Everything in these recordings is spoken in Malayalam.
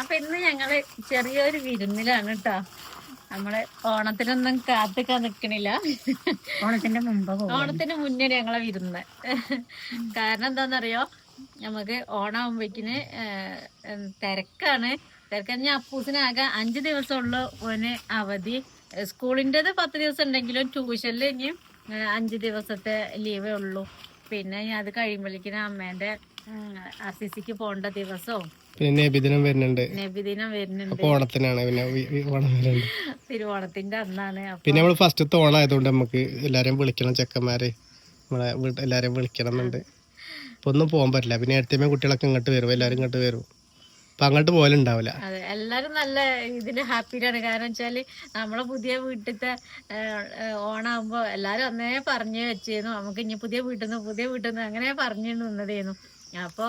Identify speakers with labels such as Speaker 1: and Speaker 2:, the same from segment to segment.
Speaker 1: അപ്പൊ ഇന്ന് ഞങ്ങൾ ചെറിയൊരു വിരുന്നിലാണ് കേട്ടോ നമ്മൾ ഓണത്തിനൊന്നും കാത്തിക്കാൻ നിക്കണില്ല.
Speaker 2: ഓണത്തിന്റെ മുമ്പ്
Speaker 1: ഓണത്തിന് മുന്നേ ഞങ്ങളെ വിരുന്ന്. കാരണം എന്താണെന്നറിയോ നമുക്ക് ഓണാകുമ്പോഴേക്കിന് തിരക്കാണ്. തിരക്കെന്ന് ഞാൻ അപ്പൂസിനാകെ അഞ്ച് ദിവസമുള്ളൂ ഓന് അവധി. സ്കൂളിന്റെത് പത്ത് ദിവസം ഉണ്ടെങ്കിലും ട്യൂഷനിൽ ഇനി അഞ്ച് ദിവസത്തെ ലീവേ ഉള്ളൂ. പിന്നെ ഞാൻ അത് കഴിയുമ്പോഴേക്കിന് അമ്മേന്റെ ആർ സി സിക്ക് പോകേണ്ട ദിവസവും
Speaker 3: പിന്നെ നബിദിനം വരുന്നുണ്ട്.
Speaker 1: നബിദിനം വരുന്നുണ്ട്.
Speaker 3: ഓണത്തിനാണ് പിന്നെ ഓണം വരുന്നുണ്ട്.
Speaker 1: തിരുവോണത്തിന്റെ അന്നാണ്
Speaker 3: പിന്നെ നമ്മൾ ഫസ്റ്റത്തെ ഓണായതുകൊണ്ട് നമുക്ക് എല്ലാരെയും വിളിക്കണം ചെക്കന്മാരെ. നമ്മളെ എല്ലാരെയും വിളിക്കണം എന്നുണ്ട് അപ്പൊ ഒന്നും പോകാൻ പറ്റില്ല. പിന്നെ അടുത്തമേ കുട്ടികളൊക്കെ ഇങ്ങോട്ട് വരും. എല്ലാരും ഇങ്ങോട്ട് വരും. അപ്പൊ അങ്ങോട്ട് പോലുണ്ടാവില്ല
Speaker 1: അതെ. എല്ലാരും നല്ല ഇതിൽ ഹാപ്പിയിലാണ്. കാരണം വെച്ചാൽ നമ്മളെ പുതിയ വീട്ടിലത്തെ ഓണാകുമ്പോ എല്ലാരും അന്നേ പറഞ്ഞു വെച്ചിരുന്നു നമുക്ക് ഇനി പുതിയ വീട്ടിൽ നിന്ന് പുതിയ വീട്ടിൽ നിന്ന് അങ്ങനെ പറഞ്ഞു നിന്നതായിരുന്നു അപ്പൊ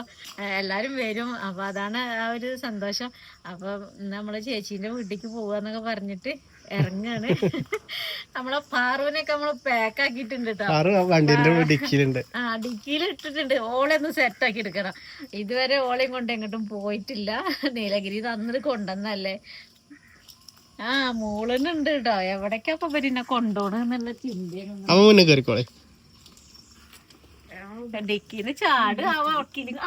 Speaker 1: എല്ലാവരും എല്ലാരും വരും. അപ്പോൾ അതാണ് ആ ഒരു സന്തോഷം. അപ്പോൾ നമ്മളെ ചേച്ചീന്റെ വീട്ടിലേക്ക് പോവാന്നൊക്കെ പറഞ്ഞിട്ട് ഇറങ്ങാണ് നമ്മളെ പാറുവിനൊക്കെ നമ്മൾ പാക്ക് ആക്കിയിട്ടുണ്ട്
Speaker 3: ഡിക്കിയിലുണ്ട്.
Speaker 1: ആ ഡിക്കിയിൽ ഇട്ടിട്ടുണ്ട്. ഓളെ ഒന്ന് സെറ്റ് ആക്കി എടുക്കണം. ഇതുവരെ ഓളെയും കൊണ്ട് എങ്ങോട്ടും പോയിട്ടില്ല. നീലഗിരി തന്നിട്ട് കൊണ്ടുവന്നല്ലേ ആ മോളിനുണ്ട് കേട്ടോ എവിടേക്കപ്പൊ പിന്നെ കൊണ്ടോണെന്നുള്ള ചിന്തയാണ്.
Speaker 3: അമ്മ മുന്നേ കയറിക്കോളെ
Speaker 1: ഡിക്കിന്ന് ചാട്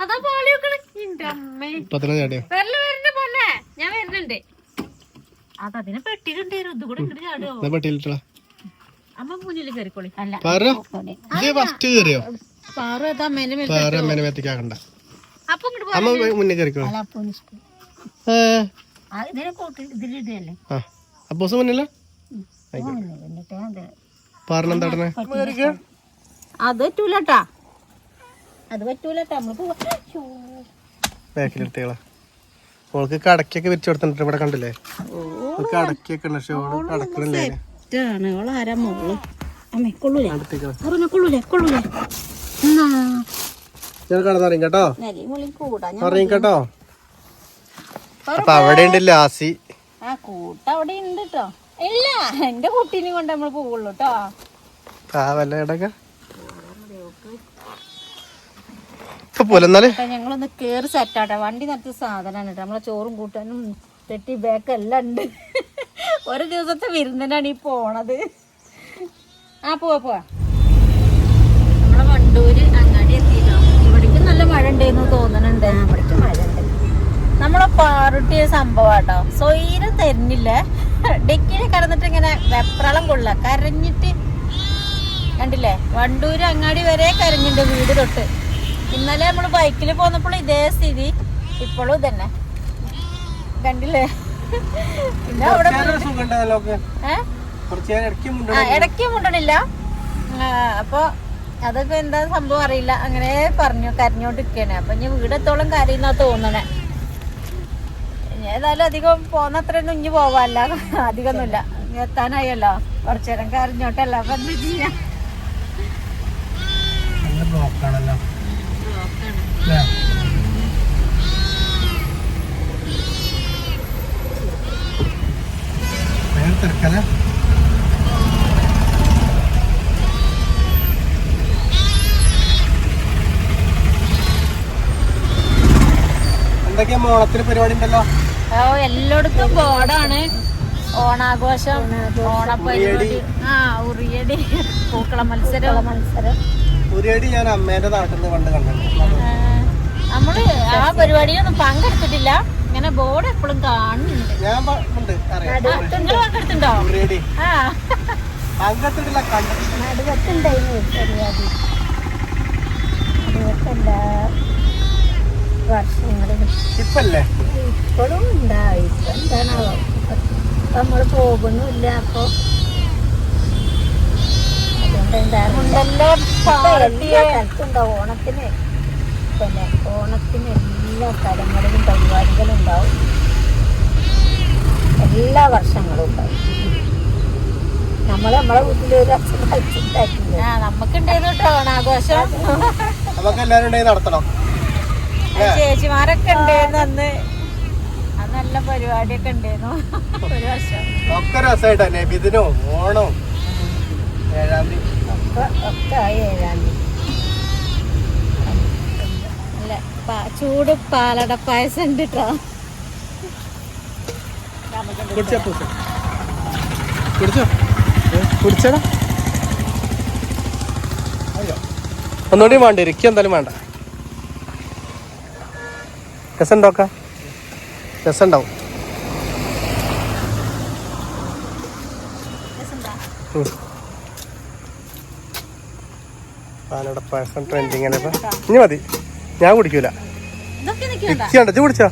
Speaker 1: അതാ പാളിയൊക്കെ എന്റെ അമ്മേ.
Speaker 3: ഇപ്പൊ തന്നെ ചാടിയോ?
Speaker 1: വരൽ വരണ്ട് പൊന്നെ ഞാൻ വരുന്നുണ്ട് അതതിനെ പെട്ടിട്ടുണ്ടായിരുന്നു ഇത് കൂടെ ഇങ്ങോട്ട് ചാടുവോ?
Speaker 3: എന്നാ പട്ടിയിലിട്ടാ
Speaker 1: അമ്മ മുന്നിൽ കയറിക്കോളി
Speaker 2: അല്ല.
Speaker 3: പറ? ഇത് ഫസ്റ്റ് കയറിയോ
Speaker 1: പാറു ഏതാ അമ്മേനെ മേൽ
Speaker 3: വേറെ അമ്മേനെ മേത്തേക്കാക്കണ്ട
Speaker 1: അപ്പൊ ഇങ്ങോട്ട്
Speaker 3: അമ്മ മുന്നേ
Speaker 2: ഇതിനെ കൂട്ടി ഇതിലിടല്ലേ?
Speaker 3: അപ്പോസ് മുന്നില്ല
Speaker 2: അത്
Speaker 3: പറഞ്ഞെന്താ ഉടനെ
Speaker 1: അത് പറ്റൂലട്ടാ.
Speaker 2: അത്.
Speaker 3: ബാക്കിലെടുത്തേളാ. ഓൾക്ക് കടക്കൊക്കെ വിരിച്ചു കൊടുത്തിട്ട് ഇവിടെ കണ്ടില്ലേ? ഓൾക്ക് അടക്കൊക്കെ ഉണ്ട് പക്ഷെ ഓൾ കടക്കണില്ലേ
Speaker 1: ആണ് ഓളാരാ മോൾ? അമ്മേ കൊള്ളൂലേ?
Speaker 3: അടുത്തേക്കാ
Speaker 1: പറഞ്ഞ കൊള്ളൂലേ? കൊള്ളൂലേ?
Speaker 3: ഞാൻ കടന്നറിയും കേട്ടോ.
Speaker 1: നെലി മുളി കൂടാ. ഞാൻ
Speaker 3: പറയും കേട്ടോ. അപ്പൊ അവിടെ ഉണ്ട് ലാസി.
Speaker 1: ആ കൂട്ട അവിടെ ഉണ്ട് കേട്ടോ ഇല്ല എന്റെ കുട്ടീനെ കൊണ്ട് നമ്മൾ കേട്ടോ
Speaker 3: വല്ല ഇടക്ക. ഇപ്പൊ പോലെ.
Speaker 1: എന്നാൽ ഞങ്ങളൊന്ന് കേറി സെറ്റാട്ടെ വണ്ടി നടത്തിയ സാധനമാണ് കേട്ടോ. നമ്മളെ ചോറും കൂട്ടാനും തെറ്റി ബാക്ക് എല്ലാം ഉണ്ട്. ഒരു ദിവസത്തെ വിരുന്നിനാണ് ഈ പോണത്. ആ പോവാ പോവാ. നമ്മളെ വണ്ടൂര് അങ്ങാടി എത്തിയിട്ടോ ഇവിടേക്ക് നല്ല മഴ ഉണ്ടെന്ന് തോന്നണുണ്ട്
Speaker 2: ഇവിടേക്ക് മഴ ഉണ്ട്.
Speaker 1: നമ്മളെ പാറുട്ടിയ സംഭവം കേട്ടോ സ്വൈരം തരുന്നില്ല. ഡെക്കിനെ കിടന്നിട്ട് ഇങ്ങനെ വെപ്രളം കൊള്ള കരഞ്ഞിട്ട് കണ്ടില്ലേ? വണ്ടൂര് അങ്ങാടി വരെ കരഞ്ഞിട്ടുണ്ട് വീട് തൊട്ട്. ഇന്നലെ നമ്മൾ ബൈക്കിൽ പോന്നപ്പോൾ ഇതേ സ്ഥിതി. ഇപ്പോഴും ഇതന്നെ. കണ്ടില്ലേ? പിന്നെ അവിടെ
Speaker 3: ഇടയ്ക്ക്
Speaker 1: മുണ്ടണില്ല? അപ്പൊ അതൊക്കെ എന്താ സംഭവം അറിയില്ല. അങ്ങനെ പറഞ്ഞു കരഞ്ഞോണ്ടിരിക്കണേ അപ്പൊ ഇനി വീടെത്തോളം കരയുന്ന തോന്നണേ. ഏതായാലും അധികം പോന്ന അത്രയൊന്നും ഇനി പോവാല്ല അധികമൊന്നുമില്ല. ഇനി എത്താനായല്ലോ. കുറച്ചു നേരം കരഞ്ഞോട്ടല്ല അപ്പൊ എന്താ ചെയ്യാ?
Speaker 3: നല്ല ബ്ലോക്കാണല്ലോ തിരക്കല എന്തൊക്കെയാ ഓണത്തിന് പരിപാടി ഉണ്ടല്ലോ?
Speaker 1: ഓ എല്ലായിടത്തും ബോർഡാണ്. ഓണാഘോഷം ഓണപ്പരിപാടി. ആ ഉറിയടി. പൂക്കള മത്സരം.
Speaker 2: മത്സരം.
Speaker 3: ഉറിയടി ഞാൻ അമ്മേന്റെ നാട്ടിൽ നിന്ന് കണ്ട് കണ്ടിട്ടുണ്ട്.
Speaker 1: നമ്മൾ ആ പരിപാടിയിലൊന്നും പങ്കെടുത്തിട്ടില്ല. ഇങ്ങനെ ബോർഡ് എപ്പോഴും കാണുന്നുണ്ട്. നിങ്ങൾ പങ്കെടുത്തിട്ടുണ്ടോ? ആ.
Speaker 3: അങ്ങനത്തിട്ടില്ല കണ്ടിട്ടില്ല.
Speaker 2: നടുവത്തുണ്ടായിരുന്നു പരിപാടി. നടുവത്ത് എല്ലാ വർഷങ്ങളും.
Speaker 3: ഇപ്പല്ലേ?
Speaker 2: ഇപ്പോഴും ഉണ്ടാവും ഇപ്പൊ എന്താണാവോ. ഇപ്പൊ നമ്മൾ പോകുന്നില്ല അപ്പൊ അതുകൊണ്ട് എന്താ
Speaker 1: മുണ്ടല്ലോ
Speaker 2: സ്ഥലത്തുണ്ടാവും ഓണത്തിന് പിന്നെ ഓണത്തിന് എല്ലാ സ്ഥലങ്ങളിലും പരിപാടികളും ഉണ്ടാവും എല്ലാ വർഷങ്ങളും ഉണ്ടാവും. നമ്മൾ നമ്മളെ വീട്ടിൽ ഒരു അച്ഛൻ കളിച്ചുണ്ടാക്കില്ല
Speaker 1: ആ നമുക്കുണ്ടായിരുന്നു കേട്ടോ ഓണാഘോഷം.
Speaker 3: നമുക്ക് എല്ലാരും ഉണ്ടെങ്കിൽ നടത്തണം
Speaker 1: ചേച്ചിമാരൊക്കെ ഉണ്ടായിരുന്നു അന്ന്. നല്ല പരിപാടിയൊക്കെ ഉണ്ടായിരുന്നു. ഒരു വർഷം.
Speaker 3: ഒക്കെ രസമായിട്ടാ. നബിദിനോ ഓണോ ഏഴാം തീയതി.
Speaker 2: ഒക്കെ ഒക്കെ ആയി ഏഴാം തീയതി
Speaker 1: നല്ല പാ- ചൂട് പാലട പായസം
Speaker 3: ഒന്നുകൂടി വേണ്ട ഇരിക്കും എന്തായാലും വേണ്ട. രസമുണ്ടോക്ക? രസമുണ്ടാവും. രസം പാലട പായസം ട്രെൻഡിങ് ഇനി മതി. ഞാൻ കുടിക്കൂല. ഇരിക്കണ്ട ഇത് കുടിച്ചോ.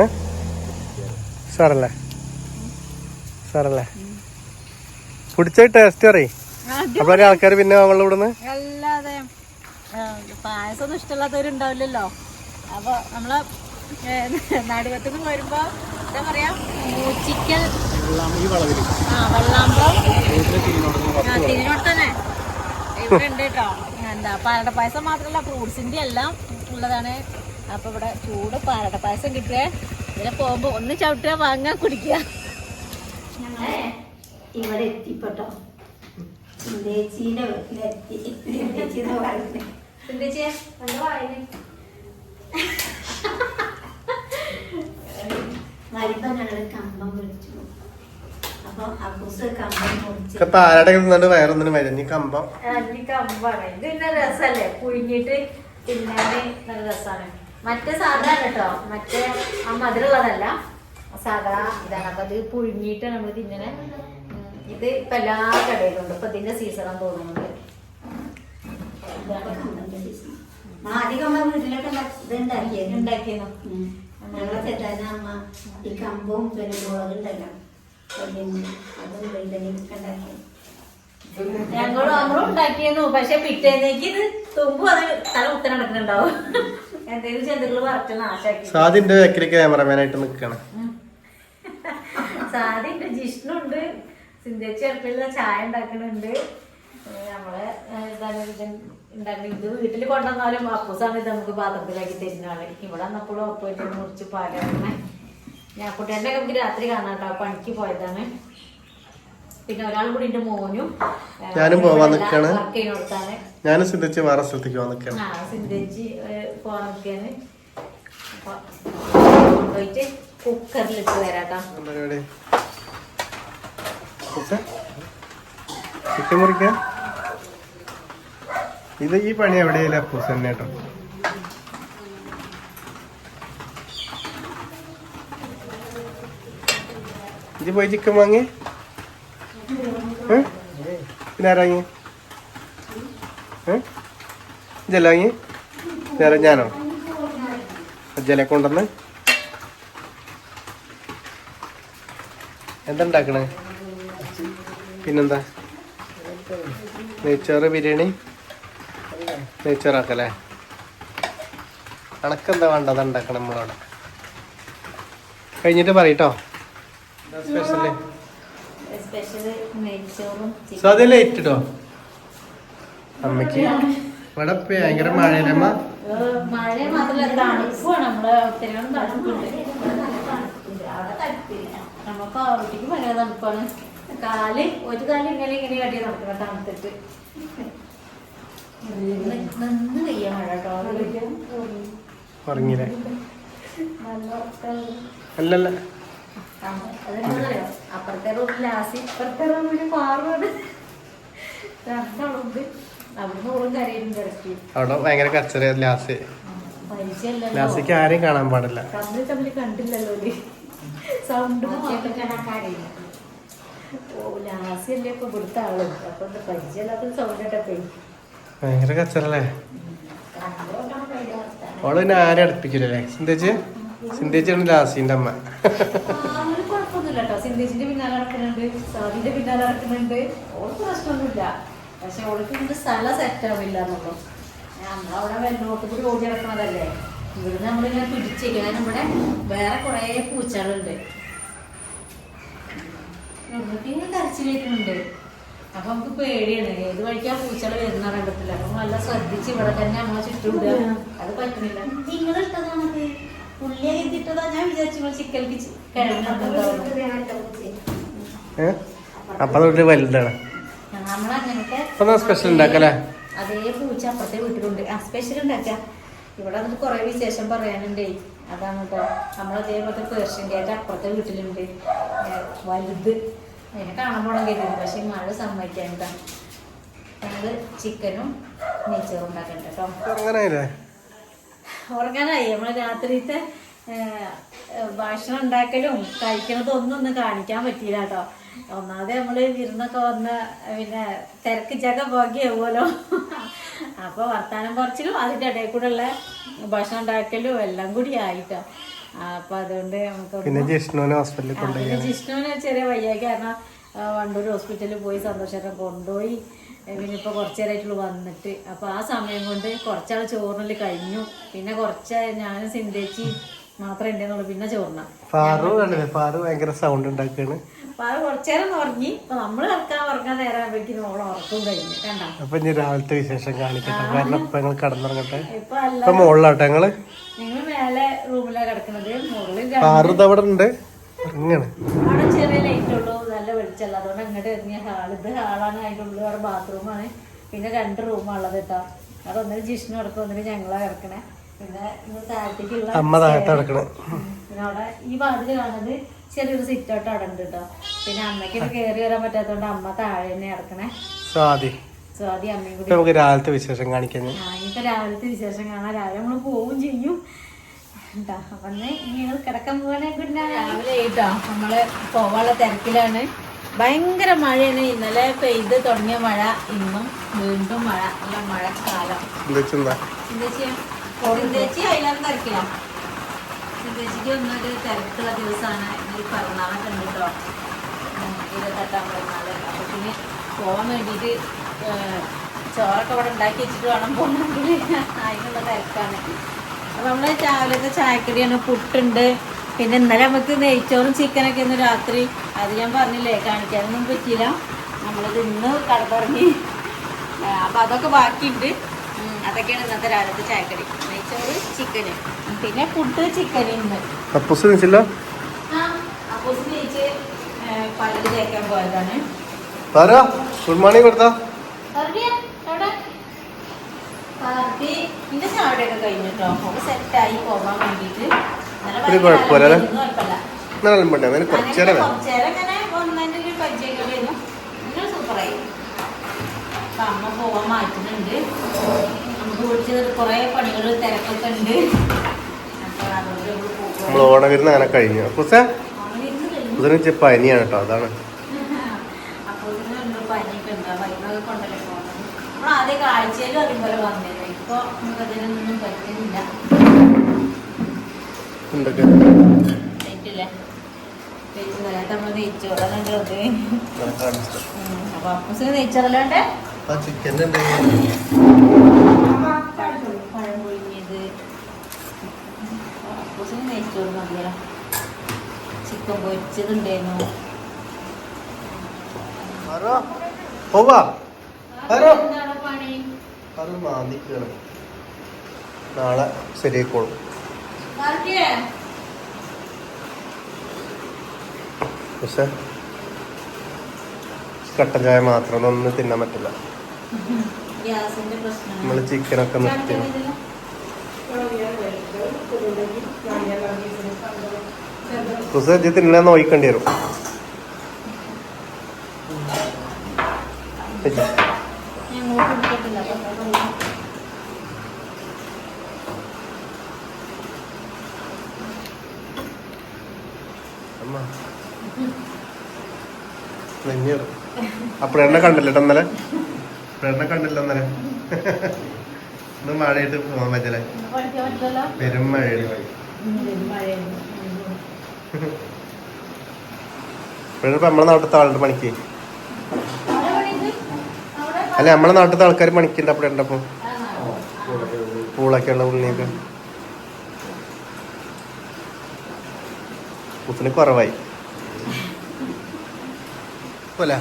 Speaker 3: ഏ? സാറല്ലേ? സാറല്ലേ? കുടിച്ച ടേസ്റ്റ് അറിയ അപ്പൊ ആൾക്കാർ പിന്നെ അവളുടെ ഇവിടുന്ന്?
Speaker 1: അല്ലാതെ പായസം ഒന്നും ഇഷ്ടമില്ലാത്തവരുണ്ടാവില്ലല്ലോ. അപ്പൊ നമ്മളെ നാടുകത്തുനിന്ന് വരുമ്പോ എന്താ പറയാ മൂച്ചിക്കൽ
Speaker 3: ഈ വളവിൽ.
Speaker 1: ആ വെള്ളാമ്പം ആ തിരിഞ്ഞോട്ട് തന്നെ. ഉണ്ട് കേട്ടോ. എന്താ പാലട പായസം മാത്രമല്ല ഫ്രൂട്ട്സിന്റെ എല്ലാം ഉള്ളതാണ്. അപ്പൊ ഇവിടെ ചൂട് പാലട പായസം കിട്ടുക ഇതിനെ പോകുമ്പോ ഒന്ന് ചവിട്ടുക വാങ്ങാൻ കുടിക്കുക
Speaker 2: ഇവിടെ എത്തിപ്പെട്ടോ. വരുമ്പോ ഞങ്ങൾ കമ്പം വിളിച്ചു അപ്പൊ അപ്പൂസ് കമ്പം മുറിച്ച്
Speaker 3: പാലട നിന്നുണ്ട് വയറൊന്നിനും മരുന്ന് കമ്പം.
Speaker 1: കമ്പാണ്. ഇത് പിന്നെ രസല്ലേ? പുഴിഞ്ഞിട്ട് തിന്നാന് നല്ല രസമാണ് മറ്റേ സാധാരണ കേട്ടോ. മറ്റേ ആ മധുരമുള്ളതല്ല. സാധാ ഇതാണ്. അപ്പൊ ഇത് പുഴുങ്ങിയിട്ട് നമ്മൾ തിന്നണ. ഇത് ഇപ്പൊ എല്ലാ കടയിലും ഉണ്ട് ഇപ്പൊ ഇതിന്റെ തോന്നുന്നുണ്ട്.
Speaker 2: കമ്പന്റെ സീസൺ. ആദ്യം അമ്മ വീട്ടിലൊക്കെ ഉണ്ടാക്കിയത്
Speaker 1: ഉണ്ടാക്കിയെന്നു
Speaker 2: ഞങ്ങളെ ചെല്ലാന അമ്മ ഈ കമ്പവും പിന്നെ അതും ഉണ്ടാക്കിയത്
Speaker 1: ഞങ്ങളും നമ്മളും ഉണ്ടാക്കിയെന്നു പക്ഷെ പിറ്റേന്നേക്ക് ഇത് തുമ്പും അത് തല കുത്തനെ നടക്കുന്നുണ്ടാവും. എന്തെങ്കിലും ജന്തുക്കൾ വറച്ച് നാശാക്കി.
Speaker 3: സാദിന്റെ ബാക്കിൽ ക്യാമറമാനായിട്ട് നിൽക്കണം
Speaker 1: സാദിന്റെ ജിഷ്ണുണ്ട് സിന്ധേച്ചി അടുക്കളയിൽ ചായ ഉണ്ടാക്കുന്നുണ്ട് ഏഹ് നമ്മളെ ഇതാണ് ഇത് വീട്ടിൽ കൊണ്ടുവന്നാലും അപ്പൂസാണ് ഇത് നമുക്ക് പാത്രത്തിലാക്കി തരുന്ന ആൾ ഇവിടെ വന്നപ്പോഴും ഒപ്പം മുറിച്ച് പാലാണ്. ഞാൻ കുട്ടികളുടെ നമുക്ക് രാത്രി കാണാം കേട്ടോ പണിക്ക് പോയതാണ്. പിന്നെ ഒരാൾ കൂടി എന്റെ മോനും.
Speaker 3: ഞാനും പോവാൻ
Speaker 1: ചെയ്യുന്നിടത്താണ്
Speaker 3: ഞാനും സിന്ധിച്ച് വേറെ സ്ഥലത്തേക്ക് പോവാൻ നിൽക്കാണ്
Speaker 1: ആ സിന്ധേച്ചി പോവാൻ നിൽക്കാണ് അപ്പൊ കൊണ്ടുപോയിട്ട് കുക്കറിലിട്ട് വരാട്ടോ
Speaker 3: പരിപാടി? ചിക്കൻ മുറിക്ക ഇത് ഈ പണി എവിടെയല്ല അപ്പൂസ് തന്നെ കേട്ടോ ഇത് പോയി ചിക്കൻ വാങ്ങി? പിന്നെ ആരാ വാങ്ങി? ഇതല്ല വാങ്ങി വേറെ ഞാനോ ജല കൊണ്ടുവന്ന് എന്താ ഉണ്ടാക്കണേ പിന്നെന്താ നെയ്ച്ചോറ് ബിരിയാണി നെയ്ച്ചോറാക്കല്ലേ കണക്കെന്താ വേണ്ടത്? ഉണ്ടാക്കണം നമ്മളവിടെ? കഴിഞ്ഞിട്ട് പറയട്ടോ സ്പെഷ്യൽ
Speaker 1: സ്പെഷ്യൽ നെയ്ച്ചോറും
Speaker 3: സോ അത് ലേറ്റ് ഇട്ടോ അമ്മയ്ക്ക്. ഇവിടെ ഭയങ്കര മഴയിലമ്മ
Speaker 1: മഴ മാത്രമല്ല തണുപ്പാണ് നമ്മൾ ഒത്തിരി തണുപ്പുണ്ട്. അവിടെ തണുപ്പില്ല. നമുക്ക് ആവട്ടിക്ക് ഭയങ്കര തണുപ്പാണ്. കാൽ ഒരു കാൽ ഇങ്ങനെ ഇങ്ങനെ കട്ടിയ നടക്കണം തണുത്തിട്ട്. നിന്ന് നിന്ന് പെയ്യ മഴ കേട്ടോ.
Speaker 3: ഉറങ്ങിയില്ലേ.
Speaker 1: നല്ല ഉറക്കം.
Speaker 3: അല്ലല്ല?
Speaker 1: അപ്പുറത്തെ റൂമിൽ ലാസി ഇപ്പുറത്തെ റൂമിൽ മാറുന്നത് രണ്ടാളുണ്ട് അവിടുന്ന് ഓളും കരയുന്നുണ്ട് ഇടയ്ക്ക്.
Speaker 3: അവിടെ ഭയങ്കര കച്ചറ
Speaker 1: ലാസ്.
Speaker 3: ലാസിക്ക് ആരെയും കാണാൻ പാടില്ല.
Speaker 1: തമ്മിൽ തമ്മിൽ കണ്ടില്ലല്ലോ സൗണ്ട് ഓ ലാസ്യല്ലേ ഇപ്പൊ ഇവിടുത്തെ ആൾ. അപ്പൊ എന്താ പരിചയമില്ലാത്ത സൗണ്ട് കേട്ടപ്പേ
Speaker 3: ഭയങ്കര കച്ചറല്ലേ? ഓൾ പിന്നെ ആരെ അടുപ്പിക്കില്ലേ സിന്തേച്ച് സിന്തേച്ചാണ് ലാസിന്റെ അമ്മ.
Speaker 1: സിന്ധേച്ചിന്റെ പിന്നാലെ നടക്കുന്നുണ്ട് സാദിന്റെ പിന്നാലെ നടക്കുന്നുണ്ട്. ഓൾക്ക് പ്രശ്നമൊന്നുമില്ല. പക്ഷെ ഓൾക്ക് ഇതിന്റെ സ്ഥലം സെറ്റ് ആവില്ല എന്നുള്ളൂ. നമ്മളവിടെ വെള്ളോട്ട് കൂടി ഓടി നടക്കണതല്ലേ ഇവിടുന്ന് നമ്മളിങ്ങനെ പിടിച്ചേക്കും ഇവിടെ വേറെ കുറേ പൂച്ചകളുണ്ട്. ഇങ്ങനെ കരച്ചിലേക്കുന്നുണ്ട്. അപ്പൊ നമുക്ക് പേടിയാണ്. ഏത് വഴിക്കാ പൂച്ചകൾ വരുന്ന കണ്ടിട്ടില്ല അപ്പൊ നല്ല ശ്രദ്ധിച്ച് ഇവിടെ തന്നെ നമ്മളെ ചുറ്റും. അത് പറ്റുന്നില്ല നിങ്ങൾ പുള്ളിയെ എത്തിയിട്ടതാ ഞാൻ വിചാരിച്ചു
Speaker 3: ഏ? അപ്പൊ തൊട്ട് വലുതാണ്.
Speaker 1: നമ്മളങ്ങനത്തെ
Speaker 3: സ്പെഷ്യൽ ഉണ്ടാക്കല്ലേ
Speaker 1: അതേ പൂച്ച അപ്പുറത്തെ വീട്ടിലുണ്ട്. ആ സ്പെഷ്യൽ ഉണ്ടാക്കാം ഇവിടെ നമുക്ക് കുറെ വിശേഷം പറയാനുണ്ടേ. അതാണ് കേട്ടോ നമ്മളതേപോലത്തെ പേർഷ്യൻ കേട്ട് അപ്പുറത്തെ വീട്ടിലുണ്ട്. വലുത്. അതിനെ കാണാൻ പോണം കരുതി പക്ഷെ മഴ സമ്മതിക്കാൻ കേട്ടോ ഞങ്ങൾ ചിക്കനും നെയ്ച്ചോറും ഉണ്ടാക്കണ്ട കേട്ടോ ഉറങ്ങാനായി. നമ്മൾ രാത്രിത്തെ ഭക്ഷണം ഉണ്ടാക്കലും കഴിക്കണതും ഒന്നും ഒന്ന് കാണിക്കാൻ പറ്റിയില്ല കേട്ടോ. ഒന്നാമത് നമ്മൾ വിരുന്നൊക്കെ വന്ന് പിന്നെ തിരക്ക് ചക പോകിയാവുമല്ലോ അപ്പൊ വർത്താനം കുറച്ചിലും അതിന്റെ ഇടയിൽ കൂടെ ഉള്ള ഭക്ഷണം ഉണ്ടാക്കലും എല്ലാം കൂടി ആയിട്ടോ. അപ്പൊ അതുകൊണ്ട് നമുക്ക്
Speaker 3: പിന്നെ ജിഷ്ണുവിനെ ഹോസ്പിറ്റലിൽ കൊണ്ടുപോയി.
Speaker 1: ജിഷ്ണുവിന് ചെറിയ വയ്യാക്കി കാരണം വണ്ടൂർ ഹോസ്പിറ്റലിൽ പോയി സന്തോഷം കൊണ്ടുപോയി. പിന്നെ ഇപ്പോൾ കുറച്ച് നേരമായിട്ടുള്ളൂ വന്നിട്ട്. അപ്പോൾ ആ സമയം കൊണ്ട് കുറച്ചാൾ ചോറിനിൽ കഴിഞ്ഞു. പിന്നെ കുറച്ച് ഞാനും സിന്തേച്ചി മാത്രമേ ഉണ്ടെന്നുള്ളൂ പിന്നെ ചോറിന.
Speaker 3: ഫാറു കണ്ടില്ലേ? ഫാറു ഭയങ്കര സൗണ്ട് ഉണ്ടാക്കുകയാണ്
Speaker 1: അപ്പോൾ അത് കുറച്ച് നേരം ഉറങ്ങി. അപ്പോൾ നമ്മൾ ഇറക്കാൻ ഉറങ്ങാൻ നേരം വെക്കി ഓളം ഉറക്കും കഴിഞ്ഞു. കണ്ടോ?
Speaker 3: അപ്പൊ ഇനി രാവിലത്തെ വിശേഷം കാണിക്കട്ടെ. കാരണം ഇപ്പൊ ഞങ്ങൾ കടന്നിറങ്ങട്ടെ.
Speaker 1: ഇപ്പൊ
Speaker 3: മുകളിലാട്ടെ ഞങ്ങൾ?
Speaker 1: നിങ്ങൾ മേലെ റൂമിലാണ് കിടക്കുന്നത് മുകളിൽ
Speaker 3: ഫാറു അവിടെ ഉണ്ട് ഇറങ്ങാണ്
Speaker 1: അവിടെ ചെറിയ ലൈറ്റ് ഉള്ളൂ. നല്ല വെളിച്ചല്ല അതുകൊണ്ട് അങ്ങോട്ട് ഇറങ്ങിയ ഹാൾ. ഇത് ഹാളാണ് അതിന്റെ ഉള്ളിൽ വേറെ ബാത്റൂമാണ് പിന്നെ രണ്ട് റൂമാണുള്ളത് കേട്ടോ അത് ഒന്നിന് ജിഷ്ണു കിടക്കും ഒന്നിന് ഞങ്ങളാണ് കിടക്കണേ. പിന്നെ ഇന്ന് താഴത്തേക്കുള്ള പിന്നെ അവിടെ ഈ വാതിൽ കാണുന്നത് ചെറിയൊരു സിറ്റ് ഔട്ട് അവിടെ ഉണ്ട് കേട്ടോ പിന്നെ അമ്മയ്ക്ക് ഇത് കയറി വരാൻ പറ്റാത്തതുകൊണ്ട് അമ്മ താഴെ തന്നെ കിടക്കണേ.
Speaker 3: സ്വാതി.
Speaker 1: സ്വാതി അമ്മയും കൂടി.
Speaker 3: നമുക്ക് രാവിലത്തെ വിശേഷം കാണിക്കാൻ
Speaker 1: ആ, ഇനിയിപ്പോ രാവിലത്തെ വിശേഷം കാണാൻ രാവിലെ നമ്മൾ പോവും ചെയ്യും. അപ്പൊ നിങ്ങൾ കിടക്കാൻ പോകാനെ ഗുഡ് രാവിലെ കേട്ടോ നമ്മൾ പോവാനുള്ള തിരക്കിലാണ്. ഭയങ്കര മഴയാണ്. ഇന്നലെ പെയ്ത് തുടങ്ങിയ മഴ ഇന്നും വീണ്ടും മഴ. നല്ല മഴക്കാലം. ചിന്തേച്ചി അതിലാണ് തിരക്കില്ല ചിന്തേച്ചിക്ക് ഒന്നൊരു തിരക്കുള്ള ദിവസമാണ് ഈ പിറന്നാളൊക്കെ ഉണ്ട് കേട്ടോ. ഇരുപത്തെട്ടാം പിറന്നാൾ. അപ്പൊ പിന്നെ പോകാൻ വേണ്ടിയിട്ട് ചോറൊക്കെ ഇവിടെ ഉണ്ടാക്കി വെച്ചിട്ട് വേണം പോകണമെങ്കിൽ അതിനുള്ള തിരക്കാണ്. അപ്പൊ നമ്മൾ രാവിലത്തെ ചായക്കടിയാണ്. പുട്ടുണ്ട്. പിന്നെ ഇന്നലെ നമുക്ക് നെയ്ച്ചോറും ചിക്കനൊക്കെ ഇന്ന് രാത്രി അത് ഞാൻ പറഞ്ഞില്ലേ കാണിക്കാനൊന്നും പറ്റിയില്ല. നമ്മളിത് ഇന്ന് കടത്തിറങ്ങി അപ്പം അതൊക്കെ ബാക്കിയുണ്ട്. അതൊക്കെയാണ് ഇന്നത്തെ രാവിലത്തെ ചായക്കടി. നെയ്ച്ചോറ് ചിക്കന് പിന്നെ ഫുഡ് ചിക്കൻ ഇന്ന്
Speaker 3: അപ്പൂസ് നിച്ചില്ല
Speaker 1: അപ്പൊ നെയ്ച്ച് പല്ല് തേക്കാൻ പോയതാണ്.
Speaker 3: ഗുഡ് മോർണിംഗ് കൊടുത്താ.
Speaker 1: പിന്നെ ചാവടിയൊക്കെ കഴിഞ്ഞിട്ടോ? സെറ്റായി പോകാൻ വേണ്ടിയിട്ട്.
Speaker 3: കുഴപ്പമില്ല. നല്ല പണ്ട് അങ്ങനെ കുറച്ച് വേണം.
Speaker 1: അമ്മ പോവാൻ മാറ്റുന്നുണ്ട്. നമുക്ക് വിളിച്ച് കുറേ പണികൾ തിരക്കൊക്കെ ഉണ്ട്.
Speaker 3: നമ്മൾ ഓണവിരുന്ന് അങ്ങനെ കഴിഞ്ഞു.
Speaker 1: അപ്പൊ
Speaker 3: ഇതിന് ഇച്ചിരി പനിയാണ് കേട്ടോ അതാണ്. എന്തൊക്കെ?
Speaker 1: പറ്റില്ല നമ്മൾ നെയ്ച്ചോറാണ് അത്
Speaker 3: ഞാൻ കാണിച്ചു
Speaker 1: അപ്പൊ അപ്പൂസിന് നെയ്ച്ചോറല്ലാണ്ട്
Speaker 3: ആ ചിക്കന്റെ
Speaker 1: പഴം പൊഴിഞ്ഞത് അപ്പൂസിന് നെയ്ച്ചോറ് മതിയല്ലോ. ചിക്കൻ പൊരിച്ചതുണ്ടായിരുന്നു.
Speaker 3: അത് മാന്തിക്കാണ് നാളെ ശരിയായിക്കോളും. പക്ഷെ കട്ടൻ ചായ മാത്രം ഒന്നും തിന്നാൻ പറ്റില്ല. നമ്മൾ ചിക്കനൊക്കെ നിർത്തി കുസ ഇജ്ജ് തിന്നാൻ നോയിക്കേണ്ടി വരും. അമ്മ. നെഞ്ഞേറ്. അപ്പഴെണ്ണ കണ്ടില്ല ഇന്നലെ? അപ്പഴെണ്ണ കണ്ടില്ല ഇന്നലെ. ഇന്ന് മഴയിട്ട് പോകാൻ പറ്റില്ല. പെരും മഴയാണ്.
Speaker 1: മഴയാണ്
Speaker 3: ഇപ്പോഴിപ്പോ നമ്മളെ നാട്ടിലത്തെ ആളുടെ പണിക്ക്.
Speaker 1: അവിടെ
Speaker 3: അല്ല നമ്മളെ നാട്ടിലത്തെ ആൾക്കാർ പണിക്കുണ്ട് അപ്പോൾ ഉണ്ടപ്പോ? പൂളൊക്കെയുള്ള ഉള്ളിയൊക്കെ. കുത്തിന് കുറവായി. പോലെ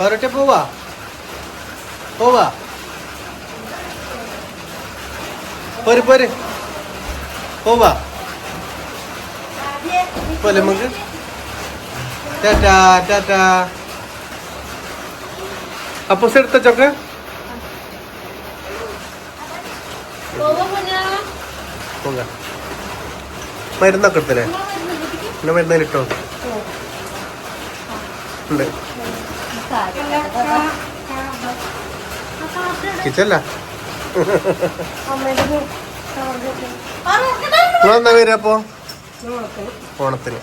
Speaker 3: ഒരൊറ്റ പോവാ? പോവാ? പോര് പോര്. പോവാ? പോലെ നമുക്ക്. ടാറ്റാ ടാറ്റാ. അപ്പൂസ് എടുത്ത ചൊക്കെ? മരുന്നൊക്കെ എടുത്തില്ലേ? പിന്നെ മരുന്ന് ഇട്ടോ ഉണ്ട്. കിച്ചല്ല നിങ്ങളെന്നാ വരിക അപ്പോ? ഓണത്തിന്.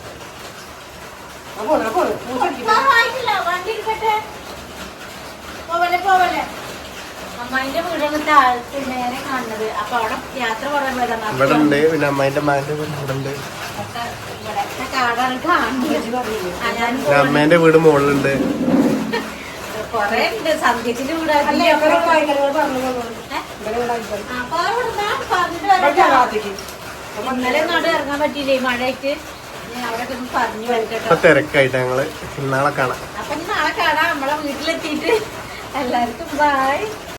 Speaker 1: അമ്മായിന്റെ വീടാണ് താഴത്ത് നേരെ കാണുന്നത് അപ്പൊ അവിടെ യാത്ര പറയാൻ
Speaker 3: ഇവിടെ ഉണ്ട് പിന്നെ വീട് ഇവിടെ ഉണ്ട് അമ്മേന്റെ വീട് മുകളിലുണ്ട് തിരക്കായിട്ട് ഞങ്ങൾ നാളെ കാണാം.
Speaker 1: അപ്പൊ നാളെ കാണാം. നമ്മളെ വീട്ടിലെത്തിയിട്ട്. എല്ലാവർക്കും ബായ്